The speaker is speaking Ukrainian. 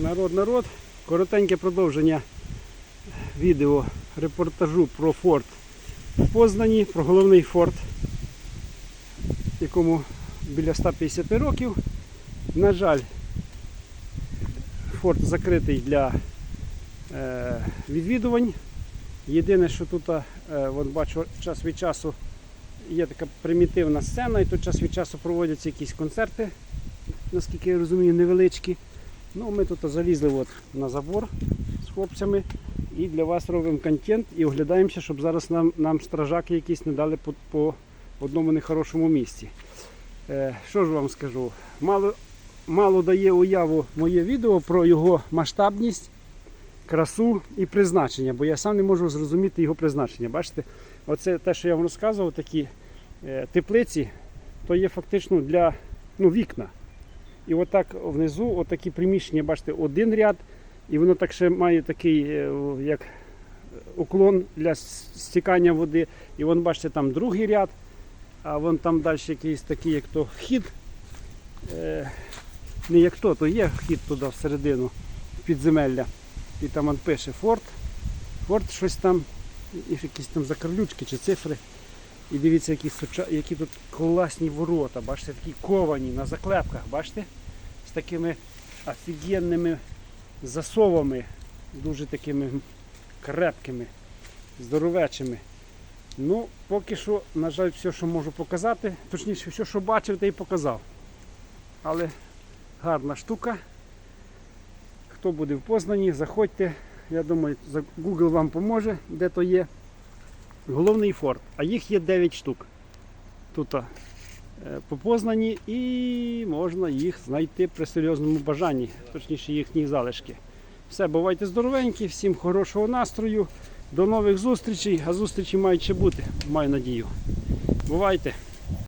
Народ, народ. Коротеньке продовження відео репортажу про форт в Познані, про головний форт, якому біля 150 років. На жаль, форт закритий для е, відвідувань. Єдине, що тут, е, от бачу, час від часу є така примітивна сцена, і тут час від часу проводяться якісь концерти, наскільки я розумію, невеличкі. Ну, ми тут залізли от на забор з хлопцями і для вас робимо контент і оглядаємося, щоб зараз нам, нам стражаки якісь не дали по, по одному нехорошому місці. Е, що ж вам скажу? Мало, мало дає уяву моє відео про його масштабність, красу і призначення, бо я сам не можу зрозуміти його призначення. Бачите, оце те, що я вам розказував, такі е, теплиці, то є фактично для ну, вікна. І отак внизу, отакі приміщення, бачите, один ряд, і воно так ще має такий е, як уклон для стікання води. І вон, бачите, там другий ряд, а вон там далі якийсь такий, як то вхід. Е, не як то, то є вхід туди всередину, підземелля. І там он пише Форт. Форт щось там, якісь там закарлючки чи цифри. І дивіться, які, суча... які тут класні ворота, бачите, такі ковані на заклепках, бачите? З такими офігенними засовами, дуже такими крепкими, здоровечими. Ну, поки що, на жаль, все, що можу показати, точніше, все, що бачив, те і показав. Але гарна штука. Хто буде в Познані, заходьте. Я думаю, Google вам поможе, де то є. Головний форт. А їх є 9 штук. Тут е, по Познані і можна їх знайти при серйозному бажанні, точніше їхні залишки. Все, бувайте здоровенькі, всім хорошого настрою. До нових зустрічей, а зустрічі мають ще бути, маю надію. Бувайте!